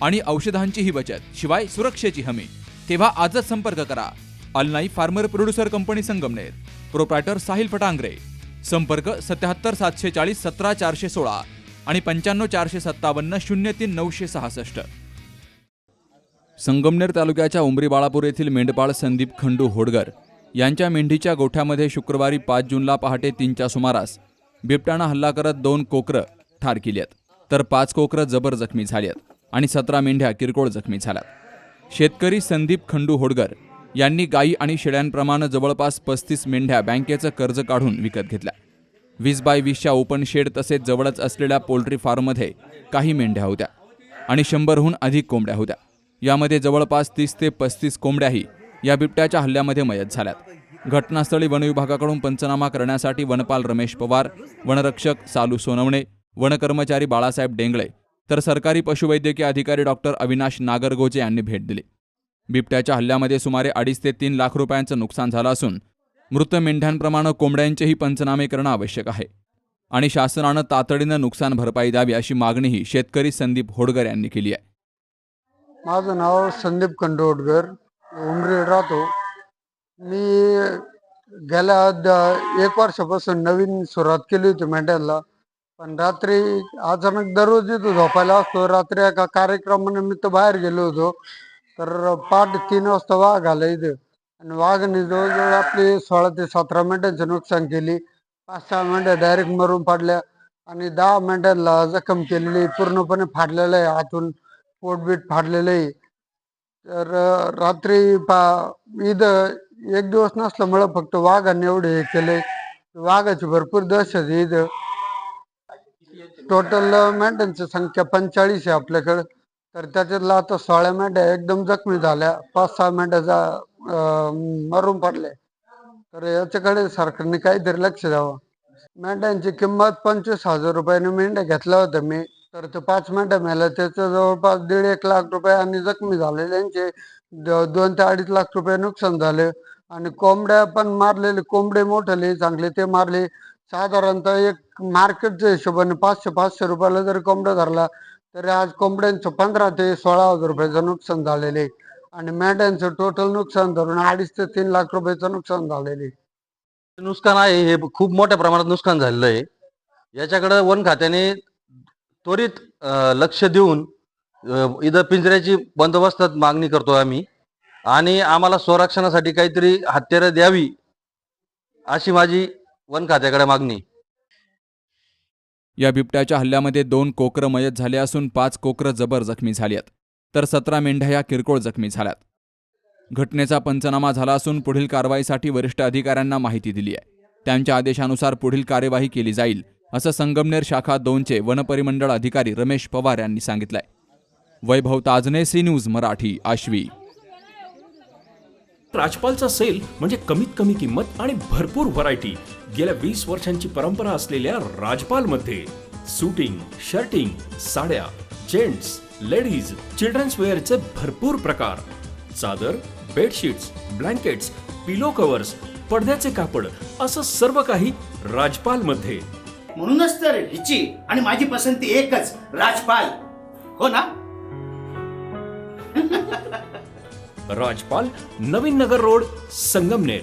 आणि औषधांचीही बचत शिवाय सुरक्षेची हमी. तेव्हा आजच संपर्क करा. Alnai farmer producer company Sangamner. Proprietor Sahil Phatangare. संपर्क सत्याहत्तर सातशे चाळीस सतरा चारशे सोळा आणि पंच्याण्णव चारशे सत्तावन्न शून्य तीन नऊशे सहासष्ट. संगमनेर तालुक्याच्या उमरी बाळापूर येथील मेंढपाळ संदीप खंडू होडगर यांच्या मेंढीच्या गोठ्यामध्ये शुक्रवारी पाच जूनला पहाटे तीनच्या सुमारास बिबट्यानं हल्ला करत दोन कोकरं ठार केली आहेत. तर पाच कोकरं जबर जखमी झाली आहेत. आणि सतरा मेंढ्या किरकोळ जखमी झाल्यात शेतकरी संदीप खंडू होडगर यांनी गायी आणि शेळ्यांप्रमाणे जवळपास पस्तीस मेंढ्या बँकेचं कर्ज काढून विकत घेतल्या. वीस बाय वीसच्या ओपन शेड तसेच जवळच असलेल्या पोल्ट्री फार्ममध्ये काही मेंढ्या होत्या आणि शंभरहून अधिक कोंबड्या होत्या. यामध्ये जवळपास तीस ते पस्तीस कोंबड्याही या बिबट्याच्या हल्ल्यामध्ये मयत झाल्यात. घटनास्थळी वनविभागाकडून पंचनामा करण्यासाठी वनपाल रमेश पवार वनरक्षक सालू सोनवणे वनकर्मचारी बाळासाहेब डेंगळे तर सरकारी पशुवैद्यकीय अधिकारी डॉक्टर अविनाश नागरगोजे यांनी भेट दिली. बिबट्याच्या हल्ल्यामध्ये सुमारे अडीच ते तीन लाख रुपयांचं नुकसान झालं असून मृत मेंढ्यांप्रमाणे कोंबड्यांचेही पंचनामे करणं आवश्यक आहे आणि शासनानं तातडीनं नुकसान भरपाई द्यावी अशी मागणीही शेतकरी संदीप होडगर यांनी केली आहे. माझं नाव संदीप कंडोडकर उमरी राहतो. मी गेल्या द- एक वर्षापासून नवीन सुरुवात केली होती मेंढ्यांना पण रात्री अचानक दररोज इथं झोपायला असतो. रात्री एका कार्यक्रमानिमित्त बाहेर गेलो होतो. तर पाठ तीन वाजता वाघ आला इथं. आणि वाघाने जवळजवळ आपली सोळा ते सतरा मिनिटांचे नुकसान केली. पाच सहा मिनिटं डायरेक्ट मरून पाडल्या. आणि दहा मिनिटांना जखम केलेली. पूर्णपणे फाडलेलं आहे. आतून पोटबीट फाडलेलं आहे. तर रात्री पा इथं एक दिवस नसल्यामुळं फक्त वाघाने एवढे हे केले वाघाची भरपूर दहशत आहे इथं. टोटल मेंढ्यांची uh, संख्या पंचेचाळीस आहे आपल्याकडं. तर त्याच्यातला आता सोळा मेंढ्या एकदम जखमी झाल्या. पाच सहा मेंढ्याचा अं, मरून पडले तर याच्याकडे सरकारने काहीतरी लक्ष द्यावं. मेंढ्यांची किंमत पंचवीस हजार रुपयाने मेंढ्या घेतल्या होत्या मी. तर ते पाच मेंढ्या मेल्या. त्याचं जवळपास दीड एक लाख रुपये आणि जखमी झालेल्यांचे द- दोन ते अडीच लाख रुपये नुकसान झाले. आणि कोंबड्या पण मारलेले. कोंबडे मोठले चांगले ते मारले. साधारणतः एक मार्केटच्या हिशोबाने पाचशे पाचशे रुपयाला जर कोंबडा धरला तरी आज कोंबड्यांचं पंधरा ते सोळा हजार रुपयाचं नुकसान झालेले आहे. आणि मेंढ्यांचं टोटल नुकसान धरून अडीच ते तीन लाख रुपयाचं नुकसान झालेले आहे. नुकसान आहे हे खूप मोठ्या प्रमाणात नुकसान झालेलं आहे याच्याकडे वन खात्याने त्वरित अं, लक्ष देऊन अं, इथं पिंजऱ्याची बंदोबस्तात मागणी करतो आम्ही आणि आम्हाला संरक्षणासाठी काहीतरी हत्यारं द्यावी अशी माझी वन खात्याकडे मागणी. या बिबट्याच्या हल्ल्यामध्ये दोन कोकरं मयत झाले असून पाच कोकरं जबर जखमी झाली आहेत तर सतरा मेंढ्या या किरकोळ जखमी झाल्यात. घटनेचा पंचनामा झाला असून पुढील कारवाईसाठी वरिष्ठ अधिकाऱ्यांना माहिती दिली आहे. त्यांच्या आदेशानुसार पुढील कार्यवाही केली जाईल असं संगमनेर शाखा दोनचे वनपरिमंडळ अधिकारी रमेश पवार यांनी सांगितलंय. Vaibhav Tajne C news Marathi Ashvi. राजपालचा sale म्हणजे कमीत कमी किंमत आणि भरपूर व्हरायटी. गेल्या वीस वर्षांची परंपरा असलेल्या राजपाल मध्ये सुटिंग शर्टिंग साड्या जेंट्स लेडीज चिल्ड्रन्स वेअरचे भरपूर प्रकार. चादर बेडशीट्स ब्लँकेट्स पिलो कव्हर्स पडद्याचे कापड असं सर्व काही राजपाल मध्ये म्हणूनच तर हिची आणि माझी पसंती एकच राजपाल. हो ना? राजपाल नवीन नगर रोड संगमनेर.